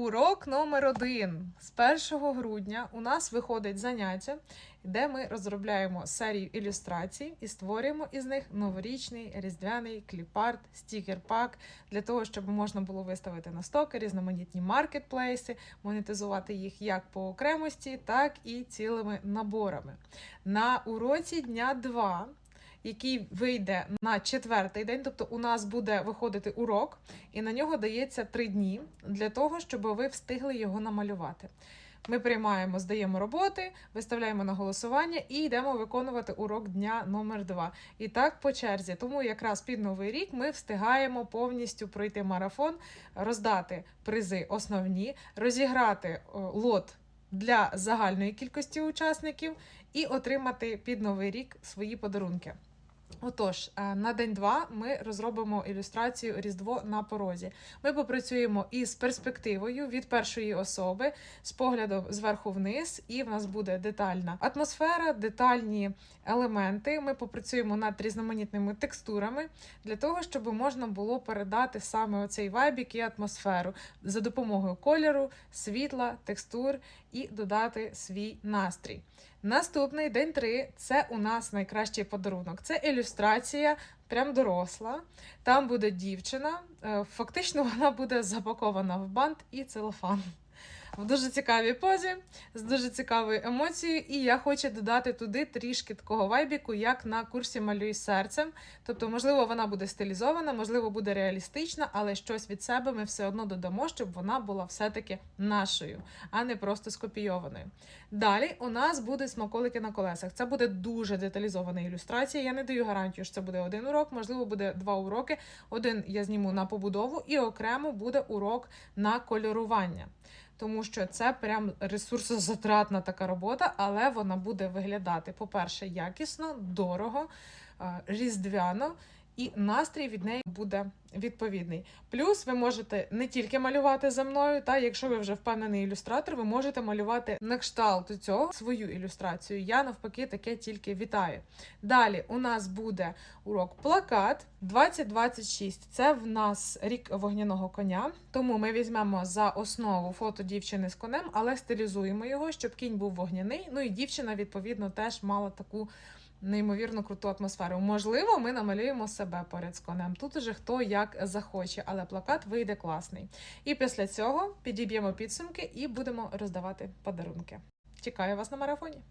Урок номер один. З 1 грудня у нас виходить заняття, де ми розробляємо серію ілюстрацій і створюємо із них новорічний різдвяний кліпарт, стікер-пак для того, щоб можна було виставити на стоки різноманітні маркетплейси, монетизувати їх як по окремості, так і цілими наборами. На уроці дня 2 який вийде на четвертий день, тобто у нас буде виходити урок, і на нього дається три дні для того, щоб ви встигли його намалювати. Ми приймаємо, здаємо роботи, виставляємо на голосування і йдемо виконувати урок дня номер 2 І так по черзі. Тому якраз під новий рік ми встигаємо повністю пройти марафон, роздати призи основні, розіграти лот для загальної кількості учасників і отримати під новий рік свої подарунки. Отож, е, на день 2 ми розробимо ілюстрацію Різдво на порозі. Ми попрацюємо із перспективою від першої особи з поглядом зверху вниз, і в нас буде детальна атмосфера, детальні елементи. Ми попрацюємо над різноманітними текстурами для того, щоб можна було передати саме оцей вайбік і атмосферу за допомогою кольору, світла, текстур і додати свій настрій. Наступний день три це у нас найкращий подарунок. Це ілюстрація, прям доросла. Там буде дівчина. е, Фактично вона буде запакована в бант і целофан. В дуже цікавій позі, з дуже цікавою емоцією, і я хочу додати туди трішки такого вайбіку, як на курсі Малюй серцем. Тобто, можливо, вона буде стилізована, можливо, буде реалістична, але щось від себе ми все одно додамо, щоб вона була все-таки нашою, а не просто скопійованою. Далі у нас буде смаколики на колесах. Це буде дуже деталізована ілюстрація. Я не даю гарантію, що це буде один урок, можливо, буде два уроки. Один я зніму на побудову, і окремо буде урок на кольорування. Тому що це прям ресурсозатратна така робота, але вона буде виглядати, по-перше, якісно, дорого, е, різдвяно, і настрій від неї буде відповідний. Плюс ви можете не тільки малювати за мною, та якщо ви вже впевнений ілюстратор, ви можете малювати на кшталт цього свою ілюстрацію. Я навпаки таке тільки вітаю. Далі у нас буде урок плакат 2026. Це в нас рік вогняного коня. Тому ми візьмемо за основу фото дівчини з конем, але стилізуємо його, щоб кінь був вогняний. Ну і дівчина, відповідно, теж мала таку. Неймовірно круту атмосферу. Можливо, ми намалюємо себе поряд з конем. Тут уже хто як захоче, але плакат вийде класний. І після цього підіб'ємо підсумки і будемо роздавати подарунки. Чекаю вас на марафоні.